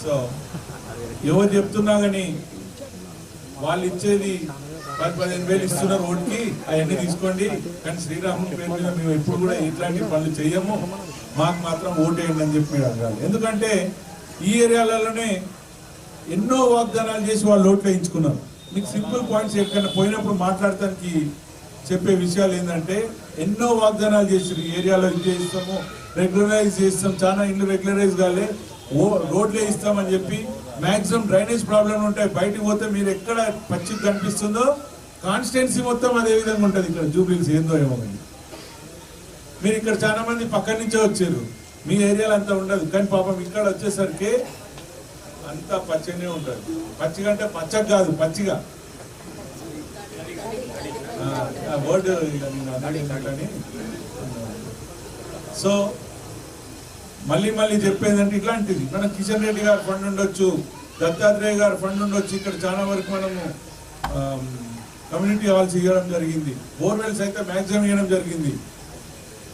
So ఎవరు చెప్తున్నా కానీ వాళ్ళు ఇచ్చేది పది పదిహేను వేలు ఇస్తున్నారు ఓటుకి అవన్నీ తీసుకోండి. కానీ శ్రీరాముని పేరు మీద మేము ఎప్పుడు కూడా ఇట్లాంటి పనులు చేయము మాకు మాత్రం ఓటేయండి అని చెప్పి మీరు అడగాలి ఎందుకంటే ఈ ఏరియాలలోనే ఎన్నో వాగ్దానాలు చేసి వాళ్ళు ఓట్లు వేయించుకున్నారు. మీకు సింపుల్ పాయింట్స్ ఎక్కడైనా పోయినప్పుడు మాట్లాడటానికి చెప్పే విషయాలు ఏంటంటే ఎన్నో వాగ్దానాలు చేసారు ఈ ఏరియాలో ఇది చేస్తాము రెగ్యులరైజ్ చేస్తాం. చాలా ఇల్లు రెగ్యులరైజ్ కాలే. రోడ్లే ఇస్తామని చెప్పి మ్యాక్సిమం డ్రైనేజ్ ప్రాబ్లం ఉంటాయి బయటికి పోతే మీరు ఎక్కడ పచ్చికి కనిపిస్తుందో కాన్స్టిట్యున్సీ మొత్తం అదే విధంగా ఉంటుంది ఇక్కడ జూబ్లీస్ ఏందో ఏమో మీరు ఇక్కడ చాలా మంది పక్కన నుంచే వచ్చారు మీ ఏరియాలో అంతా ఉండదు కానీ పాపం ఇక్కడ వచ్చేసరికి అంతా పచ్చనే ఉంటుంది పచ్చిగా అంటే పచ్చగా కాదు పచ్చిగా వర్డ్ సో మళ్ళీ మళ్ళీ చెప్పేదంటే ఇట్లాంటిది. మన కిషన్ రెడ్డి గారి ఫండ్ ఉండొచ్చు దత్తాత్రేయ గారి ఫండ్ ఉండొచ్చు ఇక్కడ చాలా వరకు మనము కమ్యూనిటీ హాల్స్ ఇవ్వడం జరిగింది. బోర్వెల్స్ అయితే మ్యాక్సిమం ఇవ్వడం జరిగింది.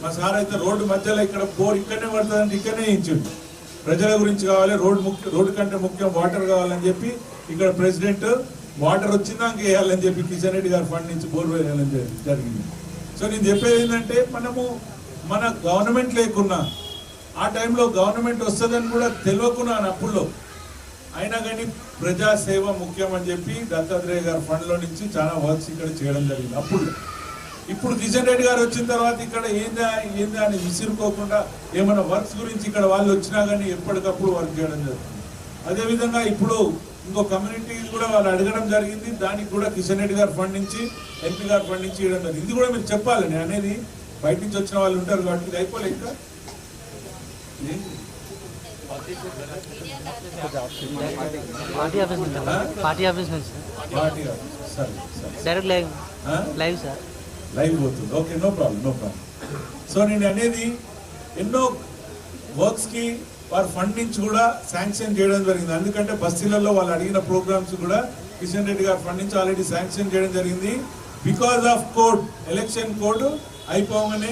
మా సార్ అయితే రోడ్డు మధ్యలో ఇక్కడ బోర్ ఇక్కడనే పడుతుందంటే ఇక్కడనే ఇచ్చిండు. ప్రజల గురించి కావాలి రోడ్ ముఖ్య రోడ్డు కంటే ముఖ్యం వాటర్ కావాలని చెప్పి ఇక్కడ ప్రెసిడెంట్ వాటర్ వచ్చిందాక వేయాలని చెప్పి కిషన్ రెడ్డి గారి ఫండ్ నుంచి బోర్ వేయాలని జరిగింది. సో నేను చెప్పేది ఏంటంటే మనము మన గవర్నమెంట్ లేకున్నా ఆ టైంలో గవర్నమెంట్ వస్తుందని కూడా తెలియకున్నా అప్పుల్లో. అయినా కానీ ప్రజాసేవ ముఖ్యం అని చెప్పి దత్తాత్రేయ గారి ఫండ్లో నుంచి చాలా వర్క్స్ ఇక్కడ చేయడం జరిగింది. అప్పుడు. ఇప్పుడు కిషన్ రెడ్డి గారు వచ్చిన తర్వాత ఇక్కడ ఏందా ఏందా అని విసిరుకోకుండా ఏమైనా వర్క్స్ గురించి ఇక్కడ వాళ్ళు వచ్చినా కానీ ఎప్పటికప్పుడు వర్క్ చేయడం జరుగుతుంది. అదేవిధంగా ఇప్పుడు ఇంకో కమ్యూనిటీ కూడా వాళ్ళు అడగడం జరిగింది. దానికి కూడా కిషన్ రెడ్డి గారి ఫండ్ నుంచి ఎంపీ గారి ఫండ్ నుంచి ఇవ్వడం జరిగింది. ఇది కూడా మీరు చెప్పాలి. నేను అనేది బయట నుంచి వచ్చిన వాళ్ళు ఉంటారు కాబట్టి ఇది అయిపోలే ఇంకా పార్టీ ఆఫీస్ నుంచి పార్టీ ఆఫీస్ నుంచి direct live? Live sir. Live పోతుంది. Okay no problem no problem. So నేను అనేది ఎన్నో వర్క్స్కి వారి ఫండ్ నుంచి కూడా శాంక్షన్ చేయడం జరిగింది. ఎందుకంటే బస్తీలలో వాళ్ళు అడిగిన ప్రోగ్రామ్స్ కూడా కిషన్ రెడ్డి గారి ఫండ్ నుంచి ఆల్రెడీ శాంక్షన్ చేయడం జరిగింది. Because of code election code అయిపోగానే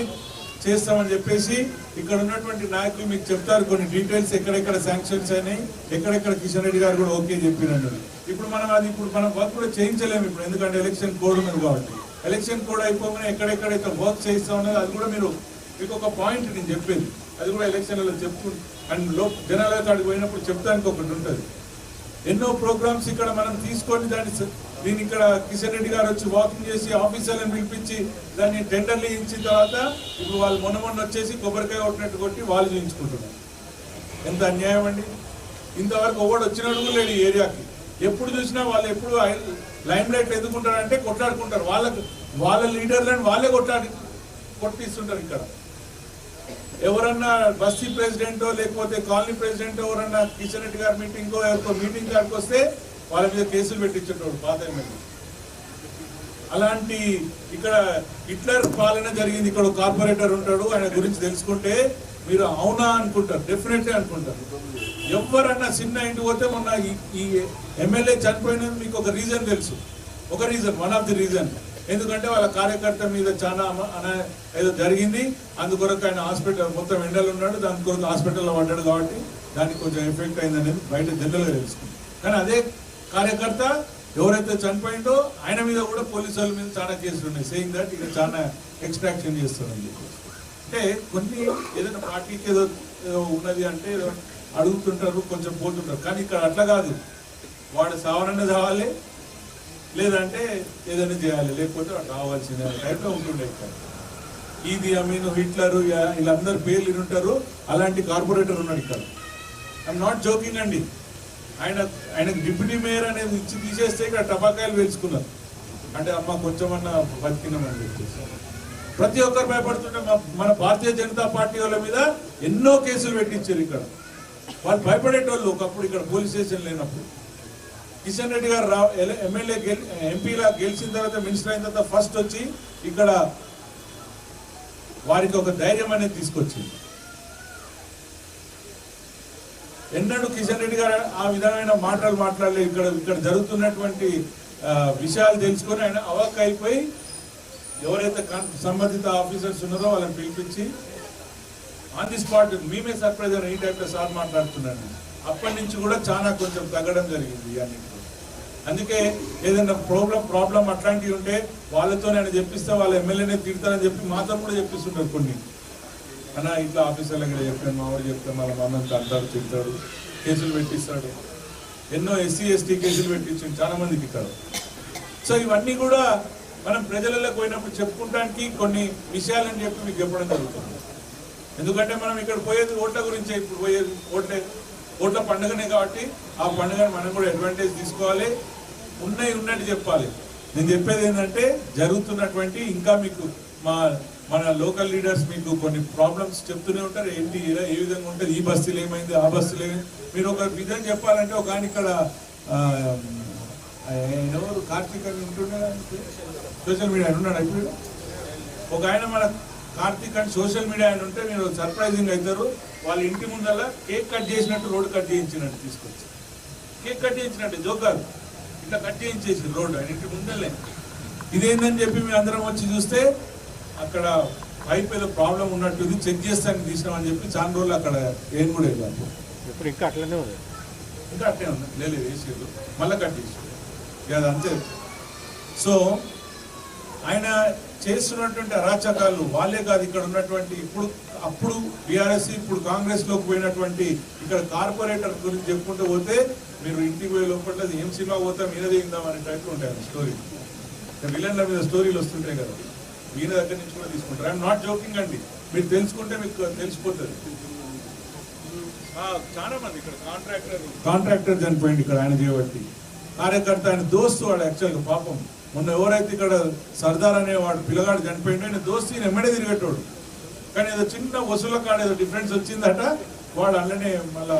చేస్తామని చెప్పేసి ఇక్కడ ఉన్నటువంటి నాయకులు మీకు చెప్తారు కొన్ని డీటెయిల్స్ ఎక్కడెక్కడ శాంక్షన్స్ అయినాయి ఎక్కడెక్కడ కిషన్ రెడ్డి గారు కూడా ఓకే చెప్పినట్టు. ఇప్పుడు మనం అది ఇప్పుడు మనం వర్క్ కూడా చేయించలేము ఇప్పుడు ఎందుకంటే ఎలక్షన్ కోడ్ ఉన్నది కాబట్టి. ఎలక్షన్ కోడ్ అయిపోగానే ఎక్కడెక్కడైతే వర్క్ చేస్తా ఉన్నది అది కూడా మీరు మీకు ఒక పాయింట్ నేను చెప్పేది. అది కూడా ఎలక్షన్లలో చెప్తూ అండ్లో జనాల కాడికి పోయినప్పుడు చెప్తానికి ఒకటి ఉంటుంది. ఎన్నో ప్రోగ్రామ్స్ ఇక్కడ మనం తీసుకొని దాన్ని దీన్ని ఇక్కడ కిషన్ రెడ్డి గారు వచ్చి వాకింగ్ చేసి ఆఫీసర్లను పిలిపించి దాన్ని టెండర్లు ఇచ్చిన తర్వాత ఇప్పుడు వాళ్ళు మొన్న మొన్న వచ్చేసి కొబ్బరికాయ కొట్టినట్టు కొట్టి వాళ్ళు చూపించుకుంటున్నారు ఎంత అన్యాయం అండి? ఇంతవరకు ఒకటి వచ్చినట్టు కూడా లేడు ఈ ఏరియాకి. ఎప్పుడు చూసినా వాళ్ళు ఎప్పుడు లైమ్ లైట్ ఎందుకుంటారంటే కొట్లాడుకుంటారు. వాళ్ళకు వాళ్ళ లీడర్లను వాళ్ళే కొట్లాడి కొట్టిస్తుంటారు ఇక్కడ. ఎవరన్నా బస్తీ ప్రెసిడెంటో లేకపోతే కాలనీ ప్రెసిడెంట్ ఎవరన్నా కిషన్ రెడ్డి గారి మీటింగో ఎవరికో మీటింగ్ గారికి వస్తే వాళ్ళ మీద కేసులు పెట్టించేటోడు పాత ఎమ్మెల్యే. అలాంటి ఇక్కడ హిట్లర్ పాలన జరిగింది. ఇక్కడ కార్పొరేటర్ ఉంటాడు ఆయన గురించి తెలుసుకుంటే మీరు అవునా అనుకుంటారు డెఫినెట్లీ అనుకుంటారు. ఎవరన్నా చిన్న ఇంటికి పోతే మొన్న ఈ- ఎమ్మెల్యే చనిపోయినందుకు మీకు ఒక రీజన్ తెలుసు. ఒక reason one of the reason. ఎందుకంటే వాళ్ళ కార్యకర్త మీద చాలా ఏదో జరిగింది. అందుకొరకు ఆయన హాస్పిటల్ మొత్తం ఎండలు ఉన్నాడు. దాని కొరకు హాస్పిటల్లో పడ్డాడు కాబట్టి దానికి కొంచెం ఎఫెక్ట్ అయింది అనేది బయట జనరల్గా తెలుసుకుంది కానీ అదే కార్యకర్త ఎవరైతే చనిపోయిందో ఆయన మీద కూడా పోలీసు వాళ్ళ మీద చాలా కేసులు ఉన్నాయి. సేయింగ్ దట్ ఇక చాలా ఎక్స్ట్రాక్షన్ చేస్తారని అంటే కొన్ని ఏదైనా పార్టీకి ఏదో ఉన్నది అంటే ఏదో అడుగుతుంటారు కొంచెం పోతుంటారు. కానీ ఇక్కడ అట్లా కాదు. వాడు సావనన్న కావాలి లేదంటే ఏదైనా చేయాలి. లేకపోతే వాడు రావాల్సిన టైంలో ఉంటుండే ఇక్కడ. ఇది అమీన్ హిట్లరు ఇలా- వీళ్ళందరూ పేర్లు ఉంటారు అలాంటి కార్పొరేటర్ ఉన్నాడు ఇక్కడ. ఐఎమ్ నాట్ జోకింగ్ అండి. ఆయన ఆయనకు డిప్యూటీ మేయర్ అనేది ఇచ్చి తీసేస్తే ఇక్కడ టపాకాయలు వేసుకున్నారు అంటే అమ్మ కొంచెమన్నా బతికినామని చెప్పేసి. ప్రతి ఒక్కరు భయపడుతుంటే మన భారతీయ జనతా పార్టీ వాళ్ళ మీద ఎన్నో కేసులు పెట్టించారు ఇక్కడ. వాళ్ళు భయపడేటోళ్ళు ఒకప్పుడు ఇక్కడ పోలీస్ స్టేషన్ లేనప్పుడు. కిషన్ రెడ్డి గారు రా ఎమ్మెల్యే ఎంపీలా గెలిచిన తర్వాత మినిస్టర్ అయిన తర్వాత ఫస్ట్ వచ్చి ఇక్కడ వారికి ఒక ధైర్యం అనేది తీసుకొచ్చింది. ఎన్నడూ కిషన్ రెడ్డి గారు ఆ విధమైన మాటలు మాట్లాడలేదు ఇక్కడ ఇక్కడ జరుగుతున్నటువంటి విషయాలు తెలుసుకొని ఆయన అవక్ అయిపోయి ఎవరైతే కన్- సంబంధిత ఆఫీసర్స్ ఉన్నారో వాళ్ళని పిలిపించి ఆన్ ది స్పాట్ మేమే సర్ప్రైజ్ ఈ టైప్లో సార్ మాట్లాడుతున్నాను అప్పటి నుంచి కూడా చాలా కొంచెం తగ్గడం జరిగింది ఇవన్నీ అందుకే ఏదైనా ప్రాబ్లం ప్రాబ్లం అట్లాంటివి ఉంటే వాళ్ళతో నేను చెప్పిస్తే వాళ్ళ ఎమ్మెల్యేనే తిడతానని చెప్పి మాతో కూడా చెప్పిస్తుంటారు కొన్ని. అన్నా ఇట్లా ఆఫీసర్లు ఇక్కడ చెప్పాను మా వాడు చెప్తే వాళ్ళ మమ్మల్ని అంటారు తింటాడు కేసులు పెట్టిస్తాడు. ఎన్నో ఎస్సీ ఎస్టీ కేసులు పెట్టించాడు. చాలా మందికి ఇక్కడ. సో ఇవన్నీ కూడా మనం ప్రజలలో పోయినప్పుడు చెప్పుకోవడానికి కొన్ని విషయాలని చెప్పి మీకు చెప్పడం జరుగుతుంది. ఎందుకంటే మనం ఇక్కడ పోయేది ఓట్ల గురించే ఇప్పుడు పోయేది ఓట్లే. ఓట్ల పండుగనే కాబట్టి ఆ పండుగను మనం కూడా అడ్వాంటేజ్ తీసుకోవాలి. ఉన్నాయి ఉన్నట్టు చెప్పాలి. నేను చెప్పేది ఏంటంటే జరుగుతున్నటువంటి ఇంకా మీకు మా మన లోకల్ లీడర్స్ మీకు కొన్ని ప్రాబ్లమ్స్ చెప్తూనే ఉంటారు. ఏంటి ఇలా ఏ విధంగా ఉంటుంది? ఈ బస్తీలు ఏమైంది? ఆ బస్తీలు ఏమైంది? మీరు ఒక విధంగా చెప్పాలంటే ఒక ఆయన ఇక్కడ ఎవరు? కార్తీక్ అని ఉంటుండే సోషల్ మీడియా ఉన్నాడు ఇప్పుడు? ఒక ఆయన మన కార్తీక్ అని సోషల్ మీడియా అని ఉంటే మీరు సర్ప్రైజింగ్ అవుతారు. వాళ్ళ ఇంటి ముందల కేక్ కట్ చేసినట్టు రోడ్ కట్ చేయించినట్టు తీసుకొచ్చి కేక్ కట్ చేయించినట్టు జోకర్ ఇట్లా కట్ చేయించేసి రోడ్ ఆయన ఇంటి ముందలే. ఇదేందని చెప్పి మేము అందరం వచ్చి చూస్తే అక్కడ పైప్ ఏదో ప్రాబ్లం ఉన్నట్టుంది చెక్ చేస్తానికి తీసినామని చెప్పి చాలా రోజులు అక్కడ ఏం కూడా వెళ్ళాము ఇప్పుడు ఇంకా అట్లనే ఉంది. ఇంకా అట్లే ఉంది. లేదు వేసేది మళ్ళీ కట్ చేసి ఇక అది అంతే. సో ఆయన చేస్తున్నటువంటి అరాచకాలు వాళ్ళే కాదు ఇక్కడ ఉన్నటువంటి ఇప్పుడు అప్పుడు బీఆర్ఎస్ ఇప్పుడు కాంగ్రెస్లోకి పోయినటువంటి ఇక్కడ కార్పొరేటర్ గురించి చెప్పుకుంటూ పోతే మీరు ఇంటికి పోయే లోపల ఏం సినిమా పోతా మీద దిగుదాం అనే టైప్ ఉంటాయి స్టోరీ. విలన్ల మీద స్టోరీలు వస్తుంటాయి కదా. ఈయన దగ్గర నుంచి కూడా తీసుకుంటారు. ఐఎమ్ నాట్ జోకింగ్ అండి. మీరు తెలుసుకుంటే మీకు తెలిసిపోతుంది. చాలా మంది ఇక్కడ కాంట్రాక్టర్ కాంట్రాక్టర్ చనిపోయింది ఇక్కడ ఆయన చేయబట్టి కార్యకర్త ఆయన దోస్తు వాడు యాక్చువల్గా పాపం. మొన్న ఎవరైతే ఇక్కడ సర్దార్ అనేవాడు పిల్లగాడు చనిపోయిండు ఆయన దోస్తు ఈయన ఎమ్మడే తిరిగేటోడు. కానీ ఏదో చిన్న వసూల కాడ ఏదో డిఫరెన్స్ వచ్చిందట. వాడు అలానే మళ్ళా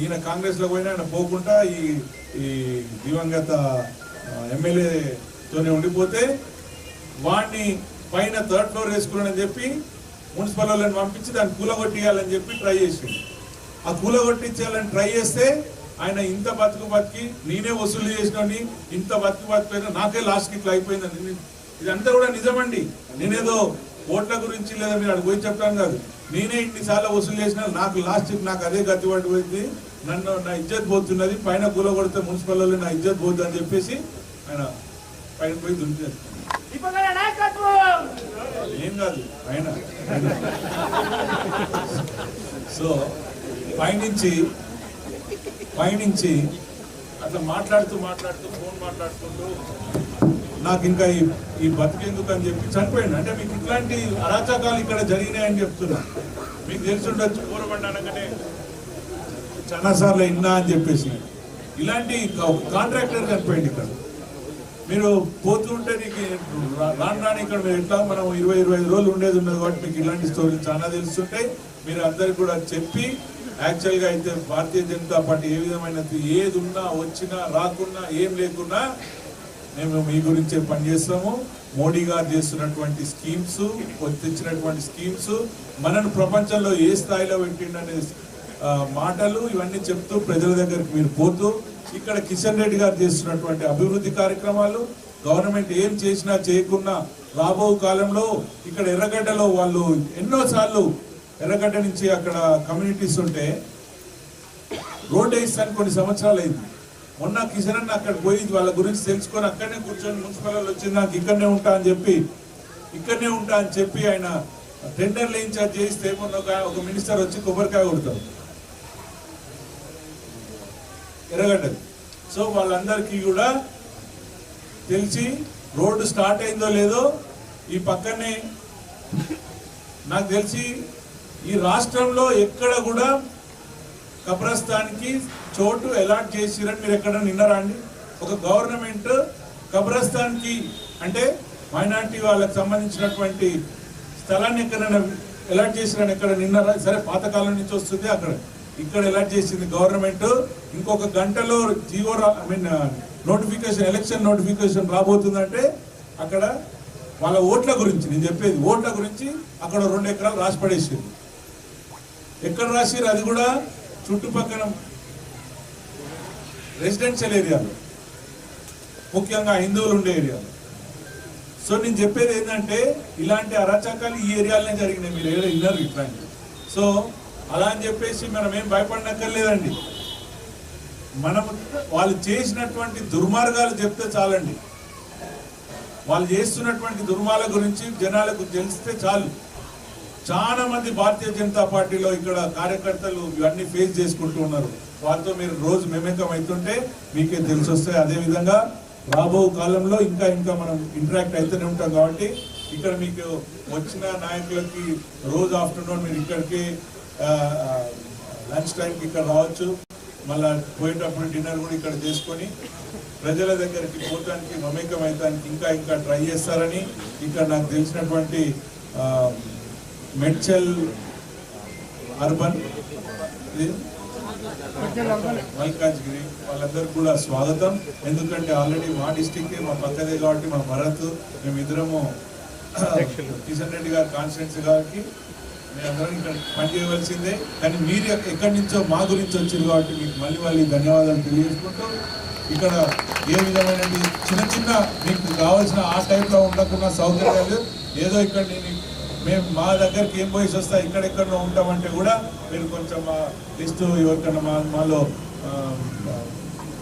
ఈయన కాంగ్రెస్లో పోయినా ఆయన పోకుండా ఈ ఈ దివంగత ఎమ్మెల్యేతోనే ఉండిపోతే వాడిని పైన థర్డ్ ఫ్లోర్ వేసుకున్నాడని చెప్పి మున్సిపల్ వాళ్ళని పంపించి దాన్ని కూలగొట్టియాలని చెప్పి ట్రై చేసింది ఆ కూలగొట్టించాలని ట్రై చేస్తే ఆయన ఇంత బతుకు బతికి నేనే వసూలు చేసినని ఇంత బతుకు బతికిపోయినా నాకే లాస్ట్ ఇట్లా అయిపోయిందని ఇదంతా కూడా నిజమండి. నేనేదో ఓట్ల గురించి లేదా మీరు అక్కడ పోయి చెప్తాను కాదు. నేనే ఇన్నిసార్లు వసూలు చేసినా నాకు లాస్ట్ నాకు అదే గతి పడిపోయింది. నన్ను నా ఇజ్జత్ పోతున్నది పైన కూల కొడితే మున్సిపల్ నా ఇజ్జత్ పోద్ది అని చెప్పేసి ఆయన పైన పోయి దుంపేస్తాను ఏం కాదు పైన. సో పైనుంచి పైనుంచి అట్లా మాట్లాడుతూ మాట్లాడుతూ ఫోన్ మాట్లాడుకుంటూ నాకు ఇంకా ఈ ఈ బతికెందుకు అని చెప్పి చనిపోయింది అంటే మీకు ఇట్లాంటి అరాచకాలు ఇక్కడ జరిగినాయని చెప్తున్నా. మీకు తెలిసి ఉండొచ్చు పూర్వబండ అనగానే చాలా సార్లు ఇన్నా అని చెప్పేసి. ఇలాంటి కాంట్రాక్టర్ చనిపోయింది ఇక్కడ. మీరు పోతుంటే నీకు రాను రాని ఇక్కడ మీరు ఎట్లా? మనం ఇరవై ఇరవై ఐదు రోజులు ఉండేది ఉన్నది కాబట్టి మీకు ఇలాంటి స్టోరీలు చాలా తెలుస్తుంటాయి మీరు అందరికి కూడా చెప్పి యాక్చువల్గా అయితే భారతీయ జనతా పార్టీ ఏ విధమైన ఏది ఉన్నా వచ్చినా రాకున్నా ఏం లేకున్నా మేము మీ గురించే పనిచేస్తాము. మోడీ గారు చేస్తున్నటువంటి స్కీమ్స్ తెచ్చినటువంటి స్కీమ్స్ మనను ప్రపంచంలో ఏ స్థాయిలో పెట్టిండనే మాటలు ఇవన్నీ చెప్తూ ప్రజల దగ్గరికి మీరు పోతూ ఇక్కడ కిషన్ రెడ్డి గారు చేస్తున్నటువంటి అభివృద్ధి కార్యక్రమాలు గవర్నమెంట్ ఏం చేసినా చేయకున్నా రాబో కాలంలో ఇక్కడ ఎర్రగడ్డలో వాళ్ళు ఎన్నోసార్లు ఎర్రగడ్డ నుంచి అక్కడ కమ్యూనిటీస్ ఉంటే రోడ్ వేయిస్తాను కొన్ని సంవత్సరాలు అయింది. మొన్న కిషన్ అన్న అక్కడ పోయి వాళ్ళ గురించి తెలుసుకొని అక్కడనే కూర్చొని మున్సిపల్ వచ్చి వచ్చింది నాకు ఇక్కడనే ఉంటా అని చెప్పి ఇక్కడనే ఉంటా అని చెప్పి ఆయన టెండర్లు ఇన్ఛార్జ్ చేయిస్తే మొన్న ఒక మినిస్టర్ వచ్చి కొబ్బరికాయ కొడతారు ఎర్రగడ్డది సో వాళ్ళందరికీ కూడా తెలిసి రోడ్డు స్టార్ట్ అయిందో లేదో ఈ పక్కనే నాకు తెలిసి ఈ రాష్ట్రంలో ఎక్కడ కూడా కబ్రస్థాన్కి చోటు అలాట్ చేసిరని మీరు ఎక్కడ నిన్నరా అండి? ఒక గవర్నమెంట్ కబ్రస్థాన్కి అంటే మైనార్టీ వాళ్ళకి సంబంధించినటువంటి స్థలాన్ని ఎక్కడైనా అలాట్ చేసిరని ఎక్కడ నిన్నరా? సరే పాతకాలం నుంచి వస్తుంది అక్కడ. ఇక్కడ ఎలర్ట్ చేసింది గవర్నమెంట్ ఇంకొక గంటలో GO I mean notification election notification రాబోతుందంటే అక్కడ వాళ్ళ ఓట్ల గురించి నేను చెప్పేది ఓట్ల గురించి అక్కడ రెండు ఎకరాలు రాసి పడేసింది ఎక్కడ రాసిరు అది కూడా చుట్టుపక్కల రెసిడెన్షియల్ ఏరియాలో ముఖ్యంగా హిందువులు ఉండే ఏరియాలో సో నేను చెప్పేది ఏంటంటే ఇలాంటి అరాచకాలు ఈ ఏరియాలోనే జరిగినాయి. మీరు ఏదో విన్నారు ఇట్లాంటి సో అలా అని చెప్పేసి మనం ఏం భయపడనక్కర్లేదండి. మనం వాళ్ళు చేసినటువంటి దుర్మార్గాలు చెప్తే చాలండి. వాళ్ళు చేస్తున్నటువంటి దుర్మాల గురించి జనాలకు తెలిస్తే చాలు. చాలా మంది భారతీయ జనతా పార్టీలో ఇక్కడ కార్యకర్తలు ఇవన్నీ ఫేస్ చేసుకుంటూ ఉన్నారు. వారితో మీరు రోజు మెమేకం అవుతుంటే మీకే తెలిసి వస్తాయి అదేవిధంగా రాబో కాలంలో ఇంకా ఇంకా మనం ఇంటరాక్ట్ అవుతూనే ఉంటాం కాబట్టి ఇక్కడ మీకు వచ్చిన నాయకులకి రోజు ఆఫ్టర్నూన్ మీరు ఇక్కడికి లంచ్ టైంకి ఇక్కడ రావచ్చు. మళ్ళా పోయేటప్పుడు డిన్నర్ కూడా ఇక్కడ చేసుకొని ప్రజల దగ్గరికి పోవటానికి మమేకం అవుతానికి ఇంకా ఇంకా ట్రై చేస్తారని ఇక్కడ నాకు తెలిసినటువంటి మెడ్చల్ అర్బన్ మల్కాజ్గిరి. వాళ్ళందరికీ కూడా స్వాగతం. ఎందుకంటే ఆల్రెడీ మా డిస్టిక్ మా పక్కదే కాబట్టి మా భరత్ మేమిద్దరము కిషన్ రెడ్డి గారి కాన్స్టిట్యున్సీ గారికి మేమందరం ఇక్కడ పనిచేయవలసిందే. కానీ మీరు ఎక్క- ఎక్కడి నుంచో మా గురించి వచ్చారు కాబట్టి మీకు మళ్ళీ మళ్ళీ ధన్యవాదాలు తెలియజేసుకుంటూ ఇక్కడ ఏ విధమైన చిన్న చిన్న మీకు కావాల్సిన ఆ టైప్లో ఉండకుండా సౌకర్యాలు ఏదో ఇక్కడ నేను మేము మా దగ్గరికి ఏం పోయి వస్తా ఇక్కడెక్కడో ఉంటామంటే కూడా మీరు కొంచెం మా లిస్టు ఎవరికన్నా మా మాలో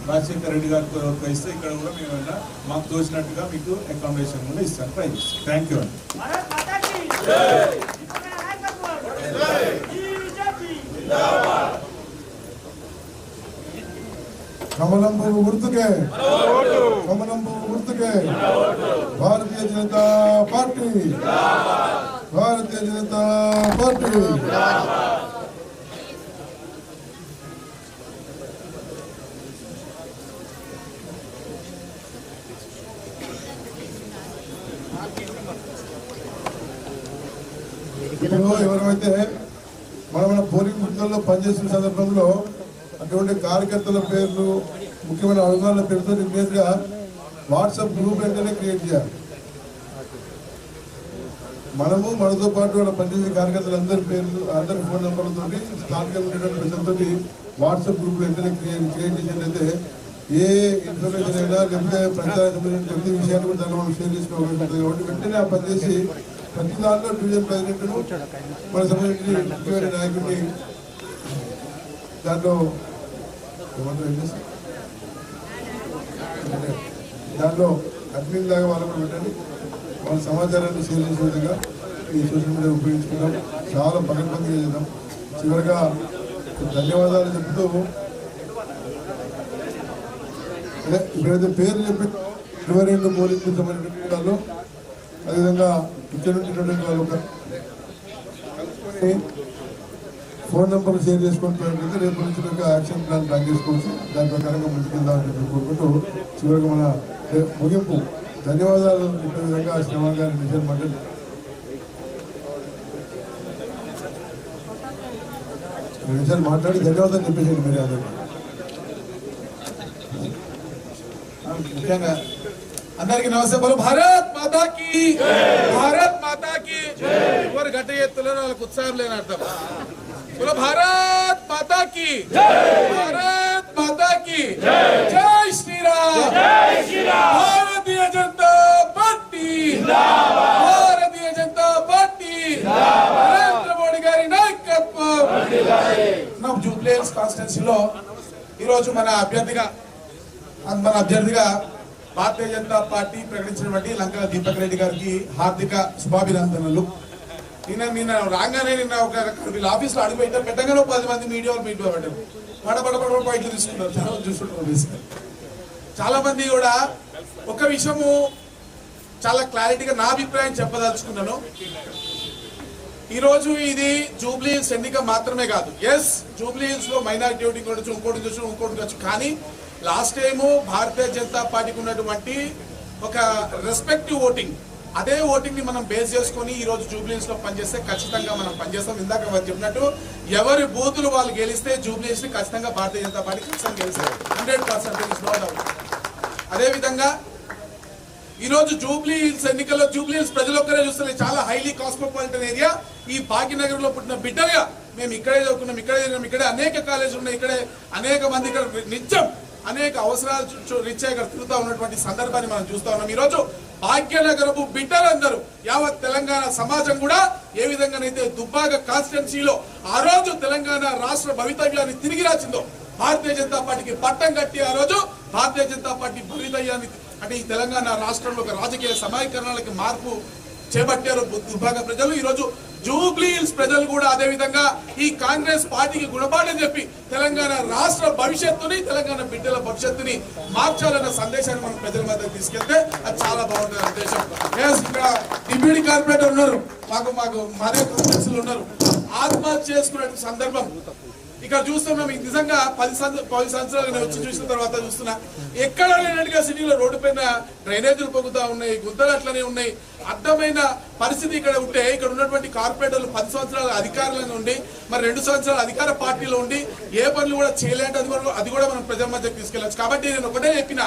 రాజశేఖర రెడ్డి గారికి ఇస్తే ఇక్కడ కూడా మేము ఏమన్నా మాకు తోచినట్టుగా మీకు అకామిడేషన్ కూడా ఇస్తాను ట్రై చేస్తాం థ్యాంక్ యూ అండి భారత్ మాతా కీ తిప్పకల నాయకత్వం బీజేపీ కమలం పువ్వు గుర్తుకే కమలం పువ్వు గుర్తుకే భారతీయ జనతా పార్టీ భారతీయ జనతా పార్టీ ఇప్పుడు ఎవరైతే మన మన పోలింగ్ బూత్లలో పనిచేసిన సందర్భంలో అటువంటి కార్యకర్తల పేర్లు ముఖ్యమైన అధికారుల పేరుతో ఇమీడియట్గా వాట్సాప్ గ్రూప్ వెంటనే క్రియేట్ చేయాలి. మనము మనతో పాటు వాళ్ళ పనిచేసే కార్యకర్తలు అందరి పేర్లు అందరి ఫోన్ నెంబర్లతో స్థానికంగా ఉండేటువంటి ప్రజలతో వాట్సాప్ గ్రూప్ వెంటనే క్రియేట్ క్రియేట్ చేసినట్లయితే ఏ ఇన్ఫర్మేషన్ అయినా లేకపోతే ప్రచారం సంబంధించిన ప్రతి విషయాన్ని కూడా దాన్ని మనం షేర్ చేసుకోవాలి కాబట్టి వెంటనే ఆ పనిచేసి ప్రతి దాంట్లో డివిజన్ ప్రెసిడెంట్ను మన సంబంధించిన ముఖ్యమైన నాయకుడిని దాంట్లో దాంట్లో అడ్మిన్ లాగా వాళ్ళకు పెట్టండి. వాళ్ళ సమాచారాన్ని షేర్ చేసే విధంగా ఈ సోషల్ మీడియా ఉపయోగించుకుందాం. చాలా పకడ్బందీగా చేద్దాం. చివరిగా ధన్యవాదాలు చెప్తూ అదే ఇప్పుడైతే పేర్లు చెప్పి ఇరవై రెండు పోలీసులు సంబంధించిన అదేవిధంగా ఇక్కడ ఉన్నటువంటి వాళ్ళు ఒక ఫోన్ నెంబర్ షేర్ చేసుకుంటున్నట్లయితే రేపు నుంచి ఒక యాక్షన్ ప్లాన్ ప్లాన్ చేసుకోవచ్చు దాని ప్రకారంగా ముందుకెళ్దామని చెప్పి కోరుకుంటూ చివరికి మన రే- ముగింపు ధన్యవాదాలు చెప్పే విధంగా శ్రవణ్ గారి మిషన్ మండలి రెండు నిమిషాలు మాట్లాడి ధన్యవాదాలు చెప్పేసి మీరు అందరికీ ముఖ్యంగా అందరికి నమస్తే బలు భారత్ మాతా కి భారత్ మాతా కి ఎవరు గట్ట ఎత్తులను వాళ్ళకి ఉత్సాహం లేని అర్థం బోలో భారత్ మాతా కి భారత్ మాతా కి జై శ్రీరామ్ భారతీయ జనతా పార్టీ భారతీయ జనతా పార్టీ నరేంద్ర మోడీ గారి నాయకత్వం నా జూబ్లీహిల్స్ కాన్స్టిట్యున్సీలో ఈరోజు మన అభ్యర్థిగా మన అభ్యర్థిగా భారతీయ జనతా పార్టీ ప్రకటించినటువంటి లంకల దీపక్ రెడ్డి గారికి హార్దిక శుభాభినందనలు. నిన్న నిన్న రాగానే నిన్న ఒక వీళ్ళ ఆఫీస్లో అడిగిపోయితే పెట్టగానే ఒక పది మంది మీడియా వాళ్ళు మీడియా పెట్టారు పడ పడ పడ బయటలు తీసుకున్నారు. చాలా మంది చాలా మంది కూడా ఒక విషయము చాలా క్లారిటీగా నా అభిప్రాయం చెప్పదలుచుకున్నాను. ఈ రోజు ఇది జూబ్లీహిల్స్ ఎన్నిక మాత్రమే కాదు. ఎస్ జూబ్లీహిల్స్లో మైనారిటీ ఓటింగ్ ఉండొచ్చు ఇంకోటి చూసి ఇంకోటి కావచ్చు. కానీ లాస్ట్ టైము భారతీయ జనతా పార్టీకి ఉన్నటువంటి ఒక రెస్పెక్టివ్ ఓటింగ్ అదే ఓటింగ్ని మనం బేస్ చేసుకొని ఈ రోజు జూబ్లీస్లో పనిచేస్తే ఖచ్చితంగా మనం పనిచేస్తాం. ఇందాక చెప్పినట్టు ఎవరి బూతులు వాళ్ళు గెలిస్తే జూబ్లీస్ని ఖచ్చితంగా భారతీయ జనతా పార్టీ ఖచ్చితంగా గెలుస్తారు. హండ్రెడ్ పర్సెంట్ అదే విధంగా ఈ రోజు జూబ్లీ హిల్స్ ఎన్నికల్లో జూబ్లీ హిల్స్ ప్రజలు ఒక్కరే చూస్తారు చాలా హైలీ కాస్మోపాలిటన్ ఏరియా ఈ భాగ్యనగర్లో పుట్టిన బిడ్డలుగా మేము ఇక్కడే చదువుకున్నాం ఇక్కడే చదివాం ఇక్కడే అనేక కాలేజీలు ఉన్నాయి ఇక్కడే అనేక మంది ఇక్కడ నిత్యం అనేక అవసరాలు రీత్యా ఇక్కడ తిరుగుతూ ఉన్నటువంటి సందర్భాన్ని మనం చూస్తా ఉన్నాం. ఈ రోజు భాగ్యనగరపు బిడ్డలందరూ యావత్ తెలంగాణ సమాజం కూడా ఏ విధంగానైతే దుబ్బాక కాన్స్టిట్యున్సీలో ఆ రోజు తెలంగాణ రాష్ట్ర భవితవ్యాన్ని తిరిగి రాచిందో భారతీయ జనతా పార్టీకి పట్టం కట్టి ఆ రోజు భారతీయ జనతా పార్టీ భవితవ్యాన్ని అంటే ఈ తెలంగాణ రాష్ట్రంలో ఒక రాజకీయ సమీకరణలకి మార్పు చేపట్టారు దుర్భాగ ప్రజలు. ఈరోజు జూబ్లీహిల్స్ జూబ్లీ హిల్స్ ప్రజలు కూడా అదే విధంగా ఈ కాంగ్రెస్ పార్టీకి గుణపాఠం చెప్పి తెలంగాణ రాష్ట్ర భవిష్యత్తుని తెలంగాణ బిడ్డల భవిష్యత్తుని మార్చాలన్న సందేశాన్ని మనం ప్రజల మధ్య తీసుకెళ్తే అది చాలా బాగుంటుంది ఉద్దేశం. ఇక్కడ డిప్యూటీ కార్పొరేటర్ ఉన్నారు. మాకు మాకు మరే కృష్ణులు ఉన్నారు. ఆత్మహత్య చేసుకునే సందర్భం ఇక్కడ చూస్తున్నాం నిజంగా పది పది సంవత్సరాలు నేను వచ్చి చూసిన తర్వాత చూస్తున్నా ఎక్కడ లేనట్టుగా సిటీలో రోడ్డు పైన డ్రైనేజీలు పొగుతా ఉన్నాయి గుంతలు అట్లనే ఉన్నాయి. అర్థమైన పరిస్థితి ఇక్కడ ఉంటే ఇక్కడ ఉన్నటువంటి కార్పొరేటర్లు పది సంవత్సరాల అధికారులను ఉండి మరి రెండు సంవత్సరాల అధికార పార్టీలో ఉండి ఏ పనులు కూడా చేయలేంటే అది కూడా అది కూడా మనం ప్రజల మధ్యకి తీసుకెళ్ళచ్చు. కాబట్టి నేను ఒకటే చెప్పిన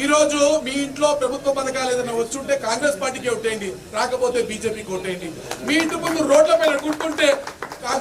ఈ రోజు మీ ఇంట్లో ప్రభుత్వ పథకాలు ఏదైనా వచ్చుంటే కాంగ్రెస్ పార్టీకి ఓటేయండి రాకపోతే బీజేపీకి ఓటేయండి. మీ ఇంటి ముందు రోడ్ల పైన కూర్చుంటే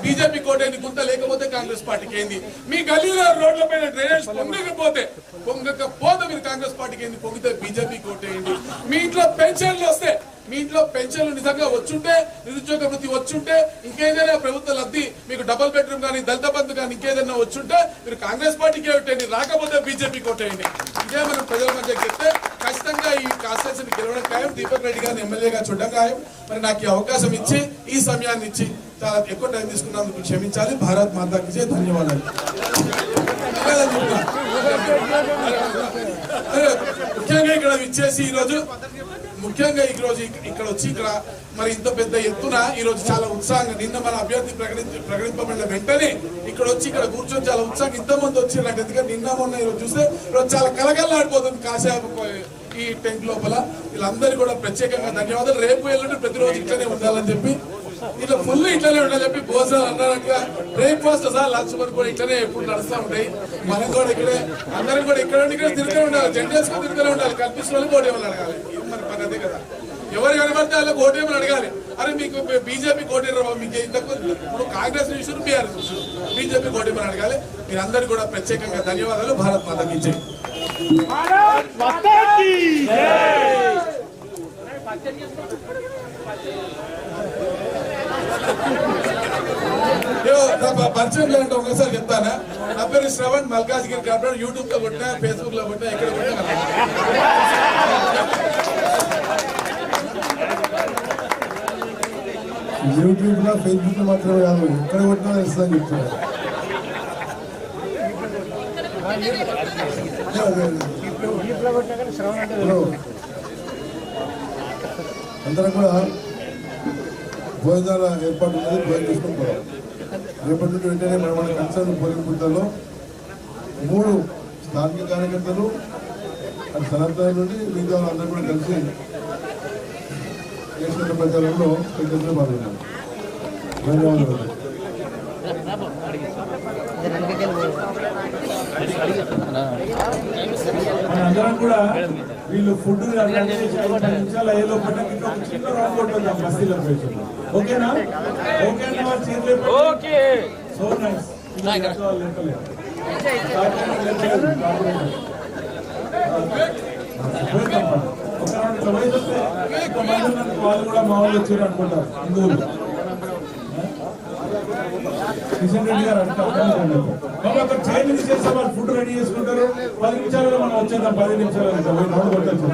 బీజేపీ కోటేంది? గుంత లేకపోతే కాంగ్రెస్ పార్టీకి ఏంది మీ గల్లీలో రోడ్ల పైన డ్రైనేజ్ పొంగకపోతే పొంగకపోతే మీరు కాంగ్రెస్ పార్టీకి ఏంది పొంగితే బీజేపీ కోటేయండి మీ ఇంట్లో పెన్షన్లు వస్తే మీ ఇంట్లో పెన్షన్లు నిజంగా వచ్చుంటే నిరుద్యోగ వృత్తి వచ్చుంటే ఇంకేదైనా ప్రభుత్వ లబ్ధి మీకు డబుల్ బెడ్రూమ్ కానీ దళిత బంధు కానీ ఇంకేదైనా వచ్చుంటే మీరు కాంగ్రెస్ పార్టీకి ఓటేయండి రాకపోతే బీజేపీ కోటేయండి. ఇదే మనం ప్రజల మధ్య చెప్తే ఖచ్చితంగా ఈ కాన్స్టిట్యూషన్ గెలవడం ఖాయం. దీపక్ రెడ్డి గారిని ఎమ్మెల్యేగా చూడడం ఖాయం. మరి నాకు ఈ అవకాశం ఇచ్చి ఈ సమయాన్ని ఇచ్చి చాలా ఎక్కువ టైం తీసుకున్నందుకు క్షమించాలి. భారత్ మాతాకి జై ధన్యవాదాలు. ముఖ్యంగా ఇక్కడ విచ్చేసి ఈ రోజు ముఖ్యంగా ఈరోజు ఇక్కడ వచ్చి ఇక్కడ మరి ఇంత పెద్ద ఎత్తున ఈ రోజు చాలా ఉత్సాహంగా నిన్న మన అభ్యర్థి ప్రకటించి ప్రకటింపబడిన వెంటనే ఇక్కడ వచ్చి ఇక్కడ కూర్చొని చాలా ఉత్సాహంగా ఇంతమంది వచ్చి నాకు ఎందుకంటే నిన్న మొన్న ఈరోజు చూస్తే ఈరోజు చాలా కలకల్లాడిపోతుంది కాసేపు ఈ టెంట్ లోపల. వీళ్ళందరూ కూడా ప్రత్యేకంగా ధన్యవాదాలు. రేపు ఎల్లుండి ప్రతిరోజు ఇట్లనే ఉండాలని చెప్పి ఇట్లా ఫుల్ ఇట్లనే ఉండాలి చెప్పి భోజనాలు అన్నారనుగా బ్రేక్ఫాస్ట్ సార్ లంచ్ వరకు కూడా ఇట్లనే ఎప్పుడు నడుస్తూ ఉంటాయి. మనం కూడా ఇక్కడే అందరం కూడా ఇక్కడ ఇక్కడ తిరుగుతూ ఉండాలి. కూడా తిరుగుతూనే ఉండాలి. కల్పిస్తున్న వాళ్ళు కూడా ఏమని అడగాలి? మన కదా. ఎవరు కనబడితే వాళ్ళకి ఓటేమని అడగాలి? అరే మీకు బీజేపీ కోటేరు మీకు ఇప్పుడు కాంగ్రెస్ చూసారు బీఆర్ఎస్ చూసారు బీజేపీ కోటేమని అడగాలి? మీరందరూ కూడా ప్రత్యేకంగా ధన్యవాదాలు. భారత్ మాతకి ఇచ్చాయి పరిచయం లేదంటే ఒకసారి చెప్తానా? నా పేరు శ్రవణ్ మల్కాజ్గిరి కాబట్టి యూట్యూబ్లో కొట్టినా ఫేస్బుక్లో కొట్టినా ఎక్కడ కొట్టినా యూట్యూబ్లో ఫేస్బుక్లో మాత్రమే కాదు ఎక్కడ కొట్టినా తెలుస్తుందని చెప్తున్నారు. అందరం కూడా భోజనాల ఏర్పాటు ఉన్నది భోజనం చేసుకుని పోదాం రేపటి నుండి వెంటనే మన మన కన్సర్న్ పోలింగ్ బూత్లలో మూడు స్థానిక కార్యకర్తలు అటు సనాతన నుండి మిగతా అందరూ కూడా కలిసి దేశ ప్రచారంలో పెద్దలు పాల్గొన్నారు ధన్యవాదాలు. మనందరం కూడా వీళ్ళు ఫుడ్ నిమిషాలు అయ్యే లోపల ఇంకా చిన్న రౌండ్ కొట్టుకుందాం బస్తీలో పోయి ఓకేనా? Okay okay. So nice. ఒక వాళ్ళు కూడా మా వాళ్ళు వచ్చారు అనుకుంటారు హిందువులు కిషన్ రెడ్డి గారు. అంటారు అక్కడ చైన్ తీసేస్తే వాళ్ళు ఫుడ్ రెడీ చేసుకుంటారు పది నిమిషాలలో మనం వచ్చేద్దాం పది నిమిషాలు పోయి రౌండ్ కొట్టచ్చు